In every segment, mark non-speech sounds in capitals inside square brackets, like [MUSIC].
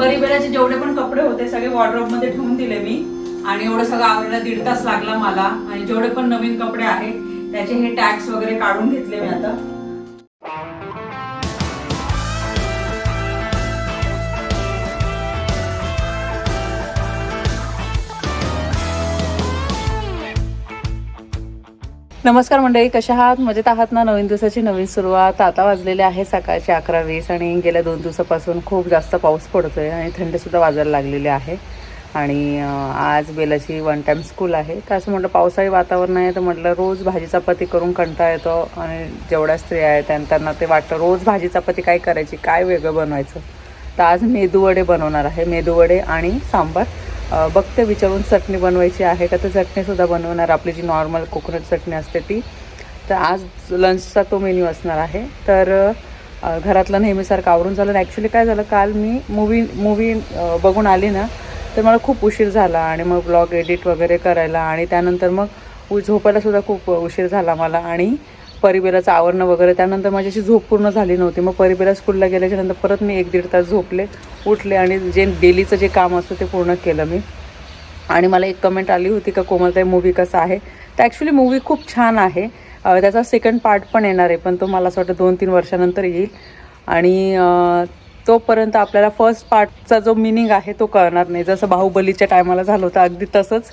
परिबेराचे जेवढे पण कपडे होते सगळे वॉर्ड्रॉपमध्ये ठेवून दिले मी. आणि एवढं सगळं आवरायला दीड तास लागला मला. आणि जेवढे पण नवीन कपडे आहे त्याचे हे टॅक्स वगैरे काढून घेतले मी आता. नमस्कार मंडळी कशा आहात? मजेत आहात ना? नवीन दिवसाची नवीन सुरुवात. आता वाजलेली आहे सकाळचे अकरा वीस आणि गेल्या दोन दिवसापासून खूप जास्त पाऊस पडतोय आणि थंडीसुद्धा वाजायला लागलेली आहे. आणि आज बेलाची वन टाईम स्कूल आहे. तर असं म्हटलं पावसाळी वातावरण आहे तर म्हटलं रोज भाजी चपाती करून कंटाळा येतो आणि जेवढ्या स्त्रिया आहेत त्यांना ते वाटतं रोज भाजी चपाती काय करायची काय वेगळं बनवायचं? तर आज मेदूवडे बनवणार आहे. मेदूवडे आणि सांबार बघते विचारून चटणी बनवायची आहे का? तर चटणीसुद्धा बनवणार. आपली जी नॉर्मल कोकोनट चटणी असते ती. तर आज लंचचा तो मेन्यू असणार आहे. तर घरातलं नेहमीसारखं आवरून झालं. ॲक्च्युली काय झालं काल मी मूवी मूवी बघून आली ना तर मला खूप उशीर झाला आणि मग ब्लॉग एडिट वगैरे करायला आणि त्यानंतर मग उ- खूप उशीर झाला मला. आणि परिबेराचं आवरणं वगैरे त्यानंतर माझ्याशी झोप पूर्ण झाली नव्हती. मग परिबेरा स्कूलला गेल्याच्यानंतर परत मी एक दीड तास झोपले उठले आणि जे डेलीचं जे काम असतं ते पूर्ण केलं मी. आणि मला एक कमेंट आली होती का कोमलताई मूवी कसा आहे? तर ॲक्च्युली मूवी खूप छान आहे. त्याचा सेकंड पार्ट पण येणार आहे पण तो मला असं वाटतं दोन तीन वर्षानंतर येईल. आणि तोपर्यंत आपल्याला फर्स्ट पार्टचा जो मिनिंग आहे तो कळणार नाही. जसं बाहुबलीच्या टायमाला झालं होतं अगदी तसंच.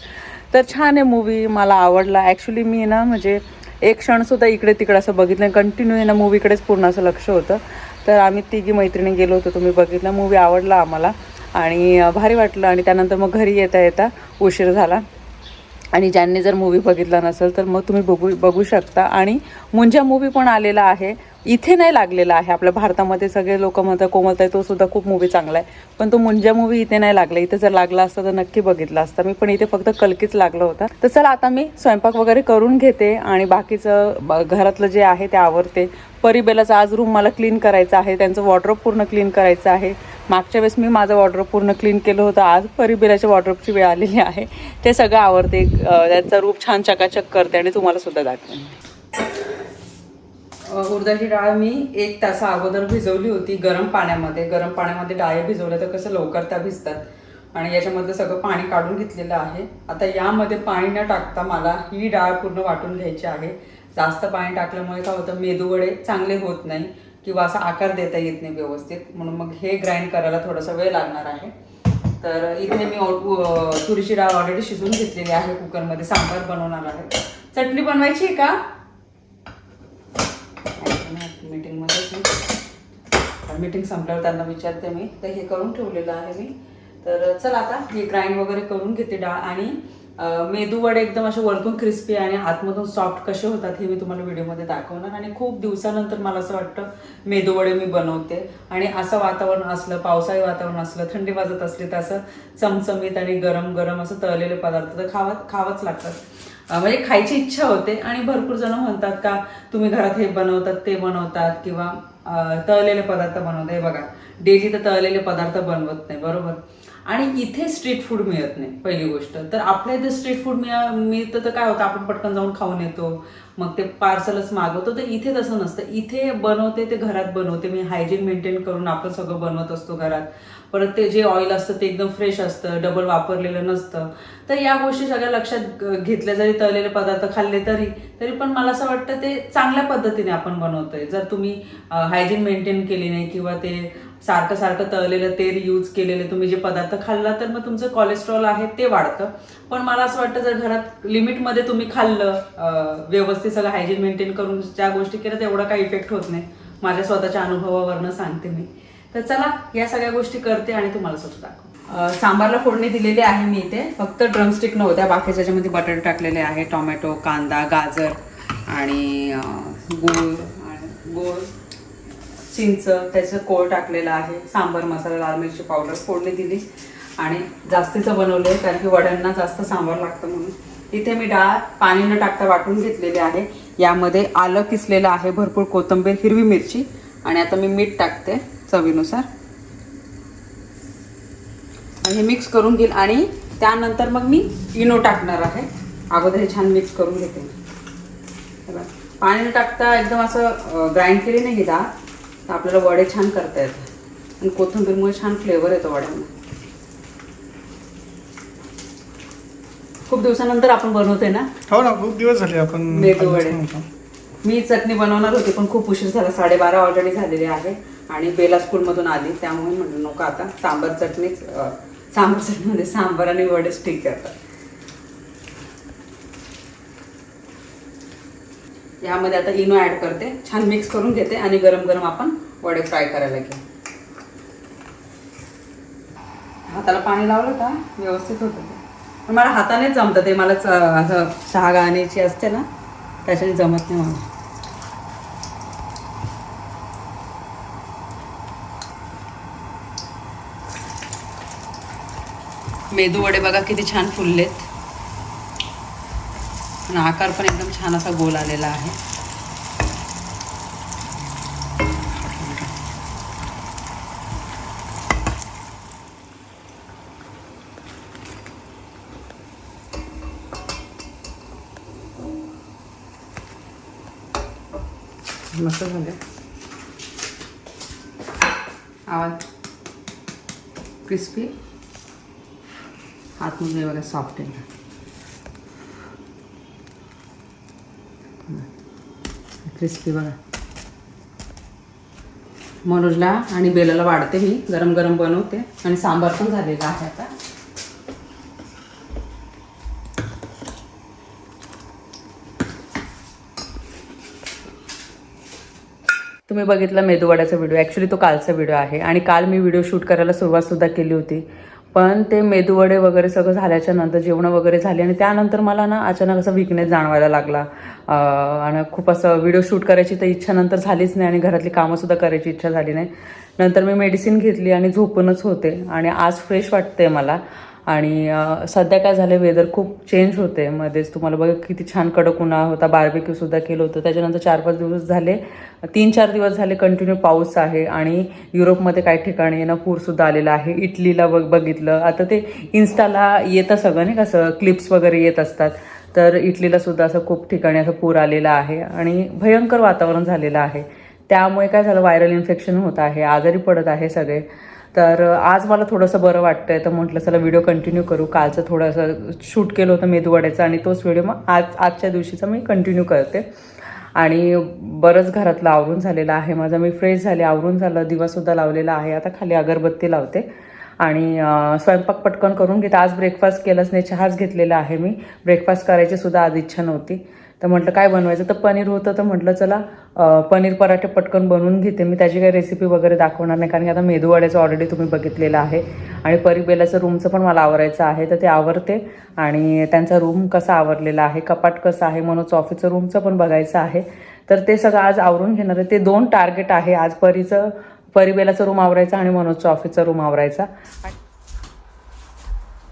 तर छान आहे मूवी मला आवडला. ॲक्च्युली मी ना म्हणजे एक क्षणसुद्धा इकडे तिकडे असं बघितलं कंटिन्यू आहे ना मूवीकडेच पूर्ण असं लक्ष होतं. तर आम्ही तिघी मैत्रिणी गेलो होतो तुम्ही बघितलं. मूवी आवडला आम्हाला. आणि भारी वाटलं. आणि त्यानंतर मग घरी येता येता उशीर झाला. आणि ज्यांनी जर मूवी बघितला नसेल तर मग तुम्ही बघू बघू शकता. आणि मुंजा मूवी पण आलेला आहे. इथे नाही लागलेला आहे. आपल्या भारतामध्ये सगळे लोक म्हणतात कोमलताई तो सुद्धा खूप मूवी चांगला आहे. पण तो मुंजा मूवी इथे नाही लागला. इथे जर लागला असता तर नक्की बघितला असता. मी पण इथे फक्त कलकीच लागला होता. तर चला आता मी स्वयंपाक वगैरे करून घेते आणि बाकीचं घरातलं जे आहे ते आवरते. परिबेलाचं आज रूम मला क्लीन करायचं आहे. त्यांचं वॉर्ड्रोप पूर्ण क्लीन करायचं आहे. मागच्या वेळेस मी माझं वॉर्ड्रोप पूर्ण क्लीन केलं होतं. आज परिबेलाच्या वॉर्ड्रोपची वेळ आलेली आहे. ते सगळं आवडते त्यांचा रूप छान चकाचक करते आणि तुम्हाला सुद्धा दाखवेन. उडदाची डाळ मी एक तासा अगोदर भिजवली होती गरम पाण्यामध्ये. गरम पाण्यामध्ये डाळी भिजवल्या तर कसं लवकर त्या भिजतात. आणि याच्यामधलं सगळं पाणी काढून घेतलेलं आहे. आता यामध्ये पाणी न टाकता मला ही डाळ पूर्ण वाटून घ्यायची आहे. जास्त पाणी टाकल्यामुळे काय होतं मेदूवडे चांगले होत नाही किंवा असा आकार देता येत नाही व्यवस्थित. म्हणून मग हे ग्राइंड करायला थोडासा वेळ लागणार आहे. तर इथे मी ऑ- तुरीची डाळ ऑलरेडी शिजवून घेतलेली आहे कुकरमध्ये सांबार बनवणार आहे. चटणी बनवायची आहे का? मीटिंगमध्ये मीटिंग संपल्यावर त्यांना विचारते मी. तर हे करून ठेवलेलं आहे मी. तर चला आता हे ग्राइंड वगैरे करून घेते डाळ आणि मेदू वडे एकदम असे वरतून क्रिस्पी आणि आतमधून सॉफ्ट कसे होतात हे मी तुम्हाला व्हिडिओमध्ये दाखवणार. आणि खूप दिवसानंतर मला असं वाटतं मेदू वडे मी बनवते. आणि असं वातावरण असलं पावसाळी वातावरण असलं थंडी वाजत असली तर असं चमचमीत आणि गरम गरम असं तळलेले पदार्थ तर खावा खावंच लागतात. म्हणजे खायची इच्छा होते आणि भरपूर जण म्हणतात का तुम्ही घरात हे बनवतात ते बनवतात किंवा तळलेले पदार्थ बनवतात. हे बघा. डेली तर तळलेले पदार्थ बनवत नाही बरोबर? आणि इथे स्ट्रीट फूड मिळत नाही पहिली गोष्ट. तर आपल्या इथे स्ट्रीट फूड मिळा मिळतं तर काय होतं? आपण पटकन जाऊन खाऊन येतो मग ते पार्सलच मागवतो. तर इथे तसं नसतं. इथे बनवते ते घरात बनवते. मी हायजीन मेंटेन करून आपण सगळं बनवत असतो घरात. परत ते जे ऑइल असतं ते एकदम फ्रेश असतं डबल वापरलेलं नसतं. तर या गोष्टी सगळ्या लक्षात घेतल्या जरी तळलेले पदार्थ खाल्ले तरी तरी पण मला असं वाटतं ते चांगल्या पद्धतीने आपण बनवतोय. जर तुम्ही हायजीन मेंटेन केली नाही किंवा ते सारखं सारखं तळलेलं तेल यूज केलेले तुम्ही जे पदार्थ खाल्ला तर मग तुमचं कोलेस्ट्रॉल आहे ते वाढतं. पण मला असं वाटतं जर घरात लिमिटमध्ये तुम्ही खाल्लं व्यवस्थित सगळं हायजीन मेंटेन करून ज्या गोष्टी केल्या तेवढा काही इफेक्ट होत नाही. माझ्या स्वतःच्या अनुभवावरनं सांगते मी. तर चला या सगळ्या गोष्टी करते आणि तुम्हाला सुद्धा दाखव सांबारला फोडणी दिलेली आहे मी इथे. फक्त ड्रमस्टिक नव्हत्या बाकीच्या ज्याच्यामध्ये बटाटे टाकलेले आहे टोमॅटो कांदा गाजर आणि गूळ आणि गूळ चिंच त्याचं कोळ टाकलेलं आहे सांबर मसाला लाल मिरची पावडर फोडणी दिली आणि जास्तीचं बनवलं आहे कारण की वड्यांना जास्त सांबार लागतं म्हणून. इथे मी डाळ पाणी न टाकता वाटून घेतलेली आहे. यामध्ये आलं किसलेलं आहे भरपूर कोथिंबीर हिरवी मिरची आणि आता मी मीठ टाकते चवीनुसार. आणि हे मिक्स करून घेईल आणि त्यानंतर मग मी इनो टाकणार आहे. अगोदर हे छान मिक्स करून घेते. पाणी न टाकता एकदम असं ग्राइंड केली नाही डाळ. तर आपल्याला वडे छान करता येतात. आणि कोथिंबीरमुळे छान फ्लेवर येतो वड्यांना खूप दिवसानंतर आपण बनवतोय ना? हो ना खूप दिवस झाले आपण मेदू वडे. मी चटणी बनवणार होती पण खूप उशीर झाला. साडेबारा ऑलरेडी झालेले आहे. आणि बेला स्कूलमधून आली त्यामुळे म्हटलं नको आता. सांबर चटणीच सांबर चटणीमध्ये सांबर आणि वडेच ठीक करतात यामध्ये आता इनो ऍड करते. छान मिक्स करून घेते आणि गरम गरम आपण वडे फ्राय करायला घेऊ. हाताला पाणी लावलं का? व्यवस्थित होतं. ते. पण मला हातानेच जमतं. ते मला च- असं चहा गाण्याची असते ना त्याच्याने जमत नाही मला. मेदू वडे बघा किती छान फुललेत. आणि आकार पण एकदम छान असा गोल आलेला आहे. मस्त झाले. आवाज क्रिस्पी आतमध्ये वगैरे सॉफ्ट आहे. क्रिस्पी बघा. मनोजला आणि बेलाला वाढते मी गरम गरम बनवते. आणि सांबार पण झालेला आहे आता. तुम्ही बघितला मेदूवाड्याचा व्हिडिओ ॲक्च्युली तो कालचा व्हिडिओ आहे. आणि काल मी व्हिडिओ शूट करायला सुरुवातसुद्धा केली होती. पण ते मेदूवडे वगैरे सगळं झाल्याच्यानंतर जेवणं वगैरे झाली आणि त्यानंतर मला ना अचानक असा विकनेस जाणवायला लागला. आणि खूप असं व्हिडिओ शूट करायची तर इच्छा नंतर झालीच नाही आणि घरातली कामंसुद्धा करायची इच्छा झाली नाही. नंतर मी मेडिसिन घेतली आणि झोपूनच होते आणि आज फ्रेश वाटते मला. आणि सध्या काय झालं वेदर खूप चेंज होते. मध्येच तुम्हाला बघा किती छान कडक उन्हाळा होता बार्बेक्यूसुद्धा केलं होतं. त्याच्यानंतर चार पाच दिवस झाले तीन चार दिवस झाले कंटिन्यू पाऊस आहे आणि युरोपमध्ये काही ठिकाणी ना पूरसुद्धा आलेला आहे. इटलीला बघ बघितलं. आता ते इन्स्टाला येतं सगळं नाही कसं क्लिप्स वगैरे येत असतात. तर इटलीला सुद्धा असं खूप ठिकाणी असं पूर आलेला आहे आणि भयंकर वातावरण झालेलं आहे. त्यामुळे काय झालं व्हायरल इन्फेक्शन होत आहे आजारी पडत आहे सगळे. तर आज मला थोडंसं बरं वाटतंय. तर म्हटलं चला व्हिडिओ कंटिन्यू करू. कालचं थोडंसं शूट केलं होतं मेदूवड्याचं आणि तोच व्हिडिओ मग आज आजच्या दिवशीचा मी कंटिन्यू करते. आणि बरंच घरातलं आवरून झालेलं आहे माझं. मी फ्रेश झाले आवरून झालं दिवासुद्धा लावलेला आहे. आता खाली अगरबत्ती लावते. आणि स्वयंपाक पटकन करून घेते. आज ब्रेकफास्ट केलाच नाही चहाच घेतलेला आहे मी. ब्रेकफास्ट करायची सुद्धा आज इच्छा नव्हती. तर म्हटलं काय बनवायचं? तर पनीर होतं तर म्हटलं चला पनीर पराठे पटकन बनवून घेते. मी त्याची काही रेसिपी वगैरे दाखवणार नाही कारण की आता मेदूवाड्याचं ऑलरेडी तुम्ही बघितलेलं आहे. आणि परिबेलाचं रूमचं पण मला आवरायचं आहे तर ते आवरते. आणि त्यांचा रूम कसा आवरलेला आहे कपाट कसं आहे मनोज ऑफिसचं रूमचं पण बघायचं आहे. तर ते सगळं आज आवरून घेणार आहे. ते दोन टार्गेट आहे आज परीचं परिबेलाचं रूम आवरायचं आणि मनोजचं ऑफिसचा रूम आवरायचा.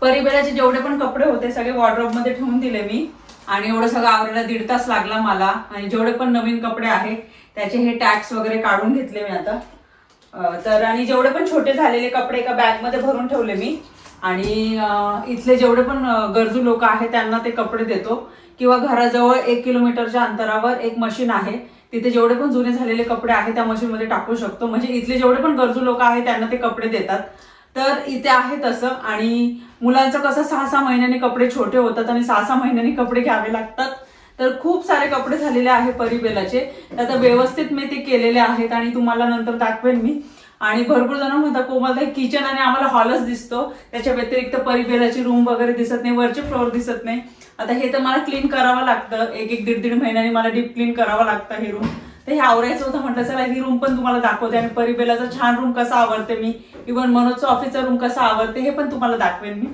परिबेलाचे जेवढे पण कपडे होते सगळे वॉर्ड्रोबमध्ये ठेवून दिले मी. आणि एवढं सगळं आवरायला दीड तास लागला मला. आणि जेवढे पण नवीन कपडे आहेत त्याचे हे टॅक्स वगैरे काढून घेतले मी आता. तर आणि जेवढे पण छोटे झालेले कपडे एका बॅगमध्ये भरून ठेवले मी. आणि इथले जेवढे पण गरजू लोक आहेत त्यांना ते कपडे देतो. किंवा घराजवळ एक किलोमीटरच्या अंतरावर एक मशीन आहे. तिथे जेवढे पण जुने झालेले कपडे आहेत त्या मशीन मध्ये टाकू शकतो. म्हणजे इथले जेवढे पण गरजू लोक आहेत त्यांना ते कपडे देतात. तर इथे आहे तसं. आणि मुलांचं कसं सहा सहा महिन्यांनी कपडे छोटे होतात आणि सहा सहा महिन्यांनी कपडे घ्यावे लागतात. तर खूप सारे कपडे झालेले आहे परिबेलाचे. तर आता व्यवस्थित मी ते केलेले आहेत आणि तुम्हाला नंतर दाखवेन मी. आणि भरपूर जण म्हणतात कोमल किचन आणि आम्हाला हॉलच दिसतो. त्याच्या व्यतिरिक्त परिबेलाची रूम वगैरे दिसत नाही वरचे फ्लोअर दिसत नाही. आता हे तर मला क्लीन करावं लागतं. एक एक दीड दीड महिन्याने मला डीप क्लीन करावं लागतं हे रूम तर हे आवरायचं होतं म्हटलं चला ही रूम पण तुम्हाला दाखवते आणि परिबेलाचा छान रूम कसा आवडते मी इव्हन मनोजचं ऑफिसचा रूम कसा आवडते हे पण तुम्हाला दाखवेन मी.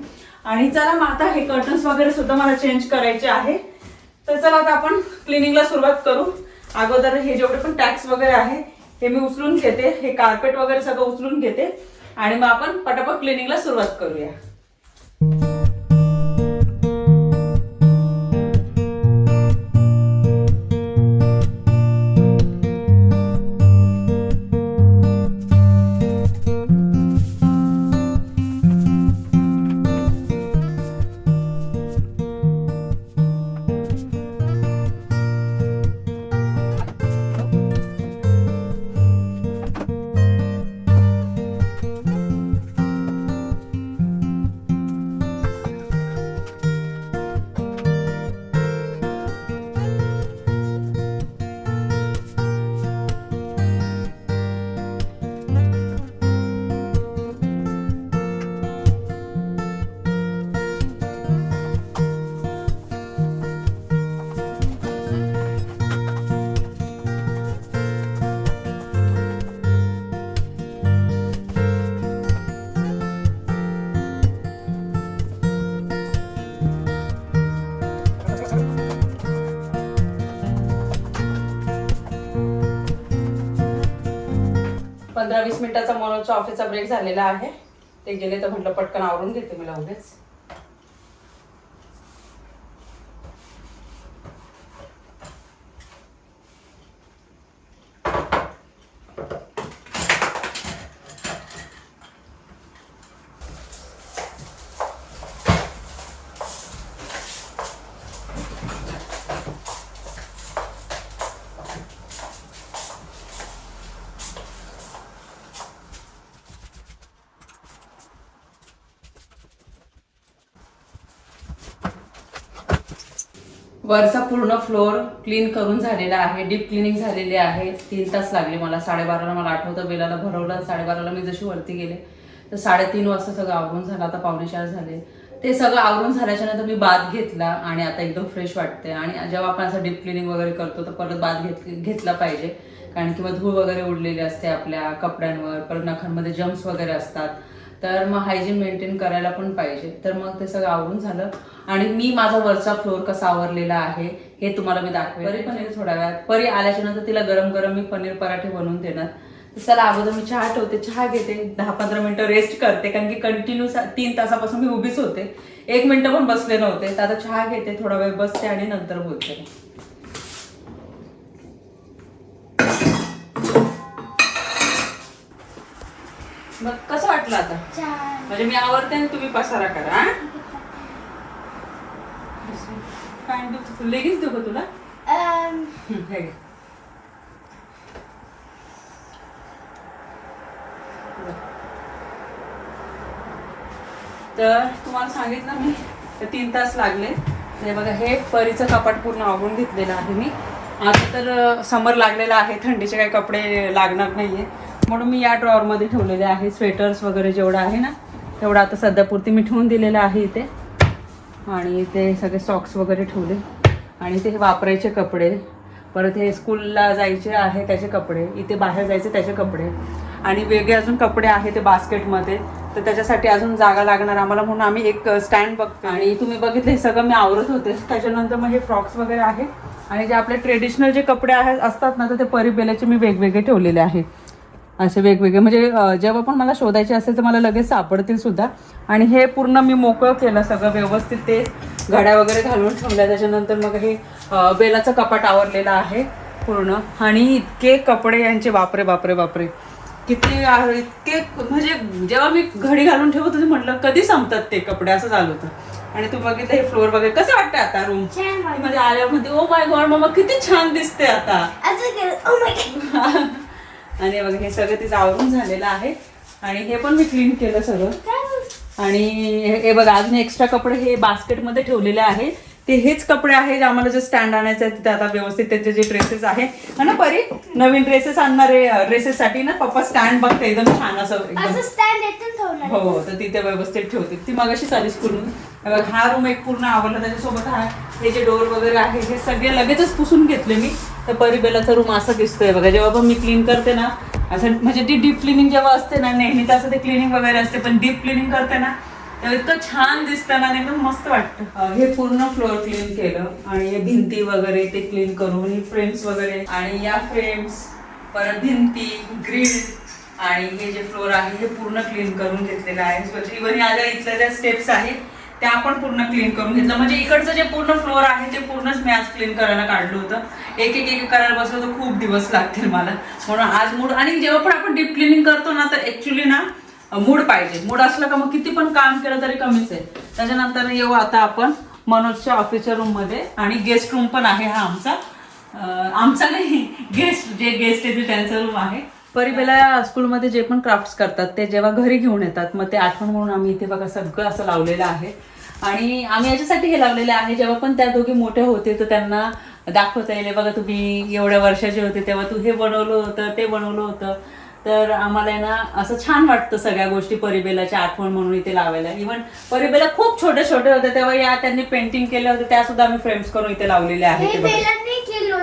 आणि चला मग आता हे कर्टन्स वगैरे सुद्धा मला चेंज करायचे आहे. तर चला आता आपण क्लिनिंगला सुरुवात करू. अगोदर हे जेवढे पण टॅक्स वगैरे आहे हे मी उचलून घेते. हे कार्पेट वगैरे सगळं उचलून घेते. आणि मग आपण पटापट क्लिनिंगला सुरुवात करूया. वीस मिनिटाचा मनोजच्या ऑफिसचा ब्रेक झालेला आहे. ते गेले तर म्हटलं पटकन आवरून घेते मी लगेच. वरचा पूर्ण फ्लोअर क्लीन करून झालेला आहे डीप क्लिनिंग झालेली आहे. तीन तास लागले मला. साडेबाराला मला आठवतं बेलाला भरवलं. आणि साडेबाराला मी जशी वरती गेले तर साडेतीन वाजता सगळं आवरून झालं. आता पावणे चार झाले. ते सगळं आवरून झाल्याच्यानंतर मी बाथ घेतला आणि आता एकदम फ्रेश वाटते आणि जेव्हा आपण असं डीप क्लिनिंग वगैरे करतो तर परत बाथ घेत घेतला पाहिजे. कारण की मग धूळ वगैरे उडलेली असते आपल्या कपड्यांवर. परत नखांमध्ये जम्स वगैरे असतात. तर मग हायजीन मेंटेन करायला पण पाहिजे. तर मग ते सगळं आवरून झालं. आणि मी माझा वरचा फ्लोअर कसा आवरलेला आहे हे तुम्हाला मी दाखवेन. परी येईल थोड्या वेळात. परी आल्याच्यानंतर तिला गरम गरम मी पनीर पराठे बनवून देणार. तर चला अगोदर मी चहा ठेवते. चहा घेते. दहा पंधरा मिनिटं रेस्ट करते. कारण की कंटिन्यू तीन तासापासून मी उभीच होते. एक मिनिटं पण बसले नव्हते. तर आता चहा घेते थोडा वेळ बसते आणि नंतर बोलते. मग कसं वाटलं आता? छान. म्हणजे मी आवडते आणि तुम्ही पसारा करा हा? काय देऊ लेगीच देऊ का तुला? अम, हे घे. तर तुम्हाला सांगितलं मी तर तीन तास लागले. हे बघा हे परीचं कपाट पूर्ण आवरून घेतलेलं आहे मी. आता तर समर लागलेला आहे थंडीचे काही कपडे लागणार नाहीये. म्हणून मी या ड्रॉवरमध्ये ठेवलेले आहे. स्वेटर्स वगैरे जेवढं आहे ना तेवढा आता सध्यापुरती मी ठेवून दिलेलं आहे इथे. आणि ते सगळे सॉक्स वगैरे ठेवले. आणि ते वापरायचे कपडे. परत हे स्कूलला जायचे आहे त्याचे कपडे. इथे बाहेर जायचे त्याचे कपडे. आणि वेगळे अजून कपडे आहे ते बास्केटमध्ये. तर त्याच्यासाठी अजून जागा लागणार आम्हाला म्हणून आम्ही एक स्टँड बघतो आणि तुम्ही बघितलं हे सगळं मी आवरत होते. त्याच्यानंतर मग हे फ्रॉक्स वगैरे आहे. आणि जे आपले ट्रेडिशनल जे कपडे आहेत असतात ना तर ते परिबेलाचे मी वेगवेगळे ठेवलेले आहे. असे वेगवेगळे. म्हणजे जेव्हा पण मला शोधायचे असेल तर मला लगेच सापडतील सुद्धा. आणि हे पूर्ण मी मोकळं केलं सगळं व्यवस्थित. ते घड्या वगैरे घालून ठेवल्या. त्याच्यानंतर मग हे बेलाचं कपाट आवरलेलं आहे पूर्ण. आणि इतके कपडे यांचे बापरे बापरे बापरे. किती इतके म्हणजे जेव्हा मी घडी घालून ठेवत होते म्हटलं कधी संपतात ते कपडे? असं झालं होतं. आणि तू बघितलं हे फ्लोअर वगैरे कसं वाटतं आता रूम छान वाटलं. मध्ये आल्यावर मध्ये ओ माय गॉड मम्मा किती छान दिसते आता. [LAUGHS] आणि बघा हे सगळं तिचं आवरून झालेलं आहे. आणि हे पण मी क्लीन केलं सगळं. आणि हे बघा अजून एक्स्ट्रा कपडे हे बास्केटमध्ये ठेवलेले आहे. ते हेच कपडे आहे जे आम्हाला जे स्टँड आणायचे आहेत आता व्यवस्थित त्याचे जे ड्रेसेस आहे. हा ना परी? नवीन ड्रेसेस आणणारे ड्रेसेस साठी ना पप्पा स्टँड बघते एकदम छान असं हो तर तिथे व्यवस्थित ठेवते. ती मगाशी आली स्कूलून हा रूम एक पूर्ण आवडला त्याच्यासोबत हा हे जे डोर वगैरे आहे हे सगळे लगेचच पुसून घेतले मी. तर परिबेलाचा रूम असं दिसतोय बघा जेव्हा पण मी क्लीन करते ना असं म्हणजे ती डीप क्लिनिंग जेव्हा असते ना नेहमी तर असं ते क्लिनिंग वगैरे असते पण डीप क्लिनिंग करते ना तेव्हा इतकं छान दिसतं ना आणि एकदम मस्त वाटतं. हे पूर्ण फ्लोअर क्लीन केलं आणि हे भिंती वगैरे ते क्लीन करून हे फ्रेम्स वगैरे आणि या फ्रेम्स परत भिंती ग्रिल आणि हे जे फ्लोअर आहे हे पूर्ण क्लीन करून घेतलेलं आहे. स्वच्छ इव्हन या ज्या इथल्या ज्या स्टेप्स आहेत त्या आपण पूर्ण क्लीन करून घेतलं. म्हणजे इकडचं जे पूर्ण फ्लोअर आहे ते पूर्णच मी आज क्लीन करायला काढलं होतं. एक एक एक करायला बसलं तर खूप दिवस लागतील मला. म्हणून आज मूड आणि जेव्हा पण आपण डीप क्लिनिंग करतो ना तर ऍक्च्युली ना मूड पाहिजे. मूड असलं का मग किती पण काम केलं तरी कमीच आहे. त्याच्यानंतर येऊ आता आपण मनोजच्या ऑफिसच्या रूममध्ये. आणि गेस्ट रूम पण आहे हा आमचा. आमचा नाही गेस्ट जे गेस्ट आहे ते त्यांचा रूम आहे. परिबेला स्कूलमध्ये जे पण क्राफ्ट्स करतात ते जेव्हा घरी घेऊन येतात मग ते आठवण म्हणून आम्ही इथे बघा सगळं असं लावलेलं आहे. आणि आम्ही याच्यासाठी हे लावलेलं आहे जेव्हा पण त्या दोघी मोठे होते तर त्यांना दाखवता येईल बघा तुम्ही एवढ्या वर्षाचे होते तेव्हा तू हे बनवलं होतं ते बनवलं होतं. तर आम्हाला ना असं छान वाटतं सगळ्या गोष्टी परिबेलाच्या आठवण म्हणून इथे लावायला. इव्हन परिबेला खूप छोटे छोटे होते तेव्हा या त्यांनी पेंटिंग केलं होतं त्या सुद्धा आम्ही फ्रेम्स करून इथे लावलेले आहेत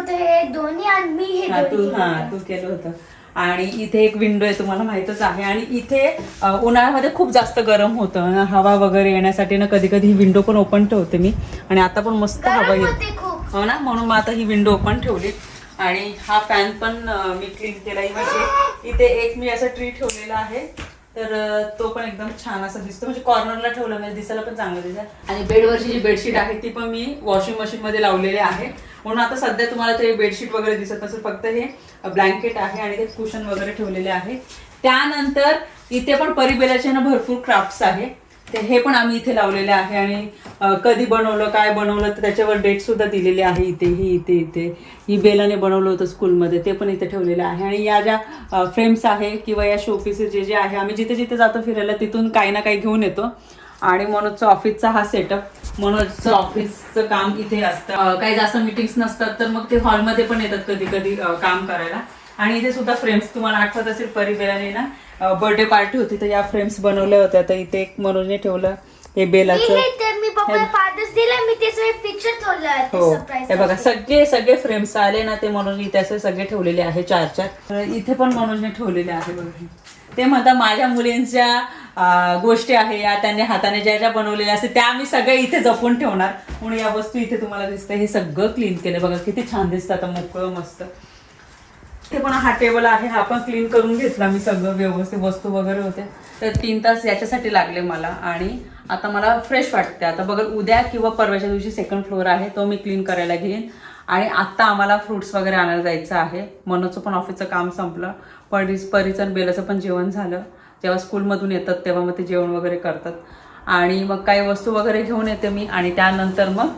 ते हे दोन्ही आणि मी दोन्ही तू केलं होतं. आणि इथे एक विंडो आहे तुम्हाला माहितच आहे. आणि इथे उन्हाळ्यामध्ये खूप जास्त गरम होतं. हवा वगैरे येण्यासाठी ना कधी कधी ही विंडो पण ओपन ठेवते मी. आणि आता पण मस्त हवा येते. हो ना म्हणून मग आता ही विंडो ओपन ठेवली. आणि हा फॅन पण मी क्लीन केला म्हणजे इथे एक मी असं ट्री ठेवलेला आहे. तर तो पण एकदम छान असा दिसतो. म्हणजे कॉर्नरला ठेवला म्हणजे दिसायला पण चांगलं दिसत आणि बेडवरची जी बेडशीट आहे ती पण मी वॉशिंग मशीन मध्ये लावलेली आहे. म्हणून आता सध्या तुम्हाला ते बेडशीट वगैरे दिसत नसेल फक्त हे ब्लँकेट आहे आणि ते कुशन वगैरे ठेवलेले आहे. त्यानंतर इथे पण परिबेलाचे ना भरपूर क्राफ्ट्स आहे. ते हे पण आम्ही इथे लावलेले आहे आणि कधी बनवलं काय बनवलं तर त्याच्यावर डेट सुद्धा दिलेली आहे इथे ही इथे इथे. ही बेलाने बनवलं होतं स्कूलमध्ये ते पण इथे ठेवलेलं आहे. आणि या ज्या फ्रेम्स आहे किंवा या शोपीसेस जे जे आहे आम्ही जिथे जिथे जातो फिरायला तिथून काही ना काही घेऊन येतो. आणि मनोजचा ऑफिसचा हा सेटअप मनोजचं ऑफिसचं काम इथे असतं. काही जास्त मिटिंग्स नसतात तर मग ते हॉलमध्ये पण येतात कधी कधी काम करायला. आणि इथे सुद्धा फ्रेम्स तुम्हाला आठवत असेल परिबेलाने ना बर्थडे पार्टी होती तर या फ्रेम्स बनवल्या होत्या. तर इथे एक मनोजने ठेवलं हे बेलाचं. हे हो. बघा सगळे सगळे फ्रेम्स आले ना ते मनोजने इथे असे सगळे ठेवलेले आहे चार चार. तर इथे पण मनोजने ठेवलेले आहे बघा ते म्हणतात माझ्या मुलींच्या गोष्टी आहे या त्यांनी हाताने ज्या ज्या बनवलेल्या असते त्या आम्ही सगळे इथे जपून ठेवणार. म्हणून या वस्तू इथे तुम्हाला दिसतं हे सगळं क्लीन केलं बघा किती छान दिसतं आता मोकळं मस्त. ते पण हा टेबल आहे हा पण क्लीन करून घेतला मी सगळं व्यवस्थित वस्तू वगैरे होते. तर तीन तास याच्यासाठी लागले मला आणि आता मला फ्रेश वाटते आता बघा उद्या किंवा परवाच्या दिवशी सेकंड फ्लोअर आहे तो मी क्लीन करायला घेईन. आणि आत्ता आम्हाला फ्रुट्स वगैरे आणायला जायचं आहे. मनोचं पण ऑफिसचं काम संपलं. परिस परीचं आणि बेलाचं पण जेवण झालं. जेव्हा स्कूलमधून येतात तेव्हा मग ते जेवण वगैरे करतात. आणि मग काही वस्तू वगैरे घेऊन येते मी आणि त्यानंतर मग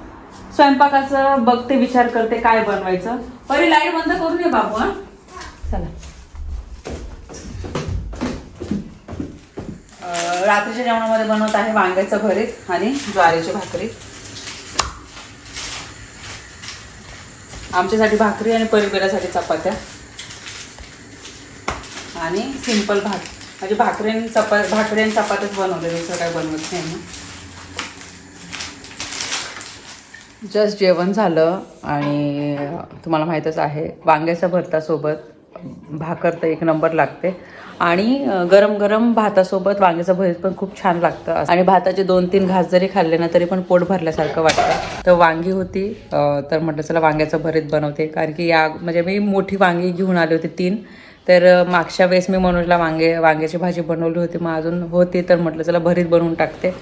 स्वयंपाकाचं बघते विचार करते काय बनवायचं. परी लाइट बंद करून ये बाबू हां. चला. अं, रात्रीच्या जेवणामध्ये बनवत आहे वांग्याचं भरीत आणि ज्वारीची भाकरी. आमच्यासाठी भाकरी आणि परिवारासाठी चपात्या. आणि सिंपल भात. म्हणजे भाकरी आणि चपा भाकरी आणि चपात्याच बनवले दुसरं काय बनवत नाही जस्ट जेवण झालं आणि तुम्हाला माहीतच आहे वांग्याच्या भरतासोबत भाकर तर एक नंबर लागते. आणि गरम गरम भातासोबत वांग्याचं भरीत पण खूप छान लागतं. आणि भाताचे दोन तीन घास जरी खाल्ले ना तरी पण पोट भरल्यासारखं वाटतं. तर वांगी होती तर म्हटलं चला वांग्याचं भरीत बनवते. कारण की या म्हणजे मी मोठी वांगी घेऊन आले होते तीन. तर मागच्या वेळेस मी मनोजला वांगे वांग्याची भाजी बनवली होती. मग अजून होती तर म्हटलं चला भरीत बनवून टाकते.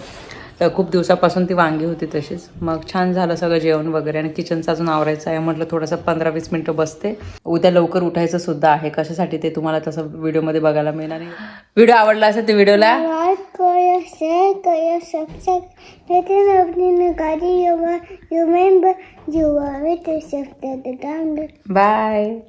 तर खूप दिवसापासून ती वांगी होती तशीच मग छान झालं सगळं जेवण वगैरे आणि किचनचं अजून आवरायचं आहे म्हटलं थोडंसं पंधरा वीस मिनटं बसते उद्या लवकर उठायचं सुद्धा आहे कशासाठी ते तुम्हाला तसं व्हिडिओमध्ये बघायला मिळणार नाही व्हिडिओ आवडला असेल ते व्हिडिओला बाय